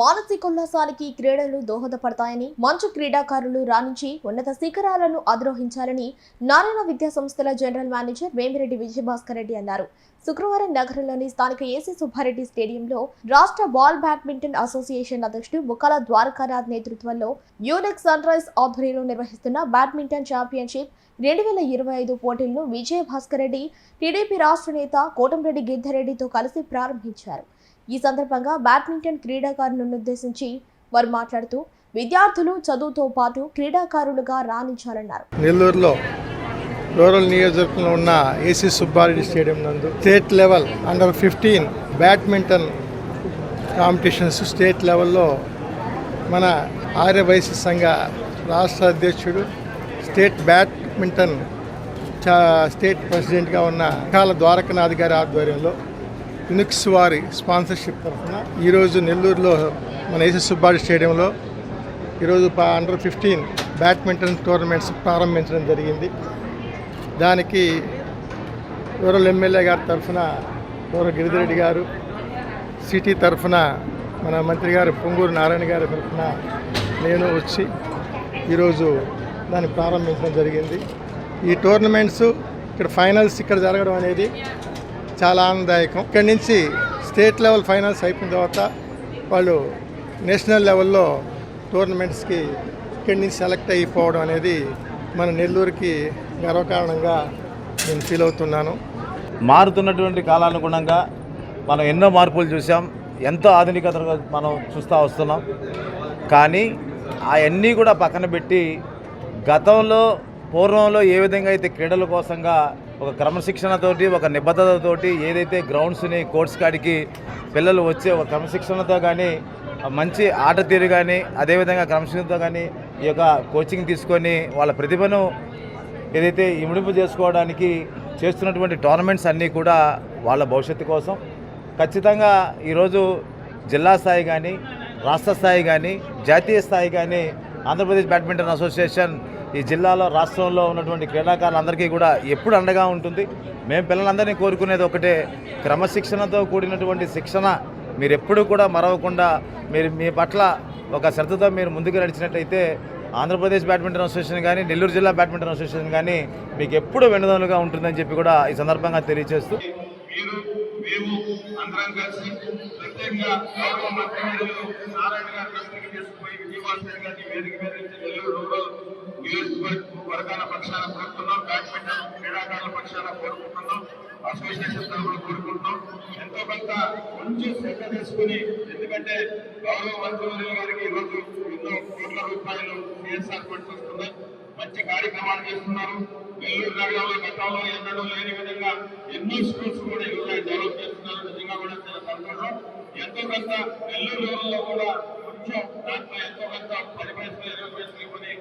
మానసికోల్లాసానికి క్రీడలు దోహదపడతాయని మంచు క్రీడాకారులు రాణించి ఉన్నత శిఖరాలను అధిరోహించాలని నారాయణ విద్యా సంస్థల జనరల్ మేనేజర్ వేమిరెడ్డి విజయభాస్కర్ రెడ్డి అన్నారు. శుక్రవారం నగరంలోని స్థానిక ఏసీ సుబ్బారెడ్డి స్టేడియంలో రాష్ట్ర బాల్ బ్యాడ్మింటన్ అసోసియేషన్ అధ్యక్షుడు ముక్కల ద్వారకానాథ్ నేతృత్వంలో యూనిక్ సన్ రైజ్ ఆధ్వర్యంలో నిర్వహిస్తున్న బ్యాడ్మింటన్ ఛాంపియన్షిప్ రెండు వేల ఇరవై ఐదు పోటీలను విజయభాస్కర్ రెడ్డి టీడీపీ రాష్ట్ర నేత కోటంరెడ్డి గిద్దరెడ్డితో కలిసి ప్రారంభించారు. ఈ సందర్భంగా బ్యాడ్మింటన్ క్రీడాకారులను ఉద్దేశించి వారు మాట్లాడుతూ విద్యార్థులు చదువుతో పాటు క్రీడాకారులుగా రాణించాలన్నారు. నెల్లూరులో రూరల్ నియోజకవర్గంలో ఉన్న ఏసీ సుబ్బారెడ్డి స్టేడియం నందు state level under fifteen badminton competitions state లెవెల్లో మన ఆర్యవైశ్య సంఘ రాష్ట్ర అధ్యక్షుడు స్టేట్ బ్యాడ్మింటన్ చా- స్టేట్ ప్రెసిడెంట్గా ఉన్న కాల ద్వారకనాథ్ గారి ఆధ్వర్యంలో యునిక్స్ వారి స్పాన్సర్షిప్ తరఫున ఈరోజు నెల్లూరులో మన ఏసీ సుబ్బారెడ్డి స్టేడియంలో ఈరోజు ప- అండర్ ఫిఫ్టీన్ బ్యాడ్మింటన్ టోర్నమెంట్స్ ప్రారంభించడం జరిగింది. దానికి రూరల్ ఎమ్మెల్యే గారి తరఫున రూరల్ గిరిధిరెడ్డి గారు సిటీ తరఫున మన మంత్రి గారు పొంగూరు నారాయణ గారి తరఫున నేను వచ్చి ఈరోజు దాన్ని ప్రారంభించడం జరిగింది. ఈ టోర్నమెంట్స్ ఇక్కడ ఫైనల్స్ ఇక్కడ జరగడం అనేది చాలా ఆనందదాయకం. ఇక్కడి నుంచి స్టేట్ లెవెల్ ఫైనల్స్ అయిపోయిన తర్వాత వాళ్ళు నేషనల్ లెవెల్లో టోర్నమెంట్స్కి ఇక్కడి నుంచి సెలెక్ట్ అయిపోవడం అనేది మన నెల్లూరుకి గర్వకారణంగా నేను ఫీల్ అవుతున్నాను. మారుతున్నటువంటి కాలానుగుణంగా మనం ఎన్నో మార్పులు చూసాం ఎంతో ఆధునికతగా మనం చూస్తూ వస్తున్నాం. కానీ అవన్నీ కూడా పక్కన పెట్టి గతంలో పూర్వంలో ఏ విధంగా అయితే క్రీడల కోసంగా ఒక క్రమశిక్షణతోటి ఒక నిబద్ధతతోటి ఏదైతే గ్రౌండ్స్ని కోర్ట్స్ కాడికి పిల్లలు వచ్చే ఒక క్రమశిక్షణతో కానీ మంచి ఆట తీరు కానీ అదేవిధంగా క్రమశిక్షణతో కానీ ఈ యొక్క కోచింగ్ తీసుకొని వాళ్ళ ప్రతిభను ఏదైతే ఇముడింపు చేసుకోవడానికి చేస్తున్నటువంటి టోర్నమెంట్స్ అన్నీ కూడా వాళ్ళ భవిష్యత్తు కోసం. ఖచ్చితంగా ఈరోజు జిల్లా స్థాయి కానీ రాష్ట్ర స్థాయి కానీ జాతీయ స్థాయి కానీ ఆంధ్రప్రదేశ్ బ్యాడ్మింటన్ అసోసియేషన్ ఈ జిల్లాలో రాష్ట్రంలో ఉన్నటువంటి క్రీడాకారులందరికీ కూడా ఎప్పుడు అండగా ఉంటుంది. మేము పిల్లలందరినీ కోరుకునేది ఒకటే క్రమశిక్షణతో కూడినటువంటి శిక్షణ మీరు ఎప్పుడు కూడా మరవకుండా మీరు మీ పట్ల ఒక శ్రద్ధతో మీరు ముందుకు నడిచినట్టయితే ఆంధ్రప్రదేశ్ బ్యాడ్మింటన్ అసోసియేషన్ కానీ నెల్లూరు జిల్లా బ్యాడ్మింటన్ అసోసియేషన్ కానీ మీకు ఎప్పుడు వెనుదలుగా ఉంటుందని చెప్పి కూడా ఈ సందర్భంగా తెలియజేస్తూ ప్రత్యేకంగా గౌరవ మంత్రివర్యులు పక్షాన కోరుతున్నాం బ్యాడ్మింటన్ క్రీడాకారుల పక్షాన కోరుకుంటున్నాం అసోసియేషన్ తరఫున కోరుకుంటున్నాం. ఎంతో కొంత కొంచెం శ్రద్ధ తీసుకుని ఎందుకంటే గౌరవ మంత్రి గారికి ఈరోజు ఎన్నో కోట్ల రూపాయలు సిఎస్ఆర్ ఫండ్స్ వస్తున్నాయి. మంచి కార్యక్రమాలు చేస్తున్నారు. నెల్లూరు నగరంలో గతంలో ఎన్నడూ లేని విధంగా ఎన్నో స్కూల్స్ కూడా ఈరోజు డెవలప్ చేస్తున్నారు. నిజంగా కూడా చాలా సంతోషం. ఎంతో కొంత నెల్లూరు లెవెల్లో కూడా కొంచెం దాంట్లో ఎంతో కొంత పది పైసలు ఇరవై పైసలు ఇవ్వని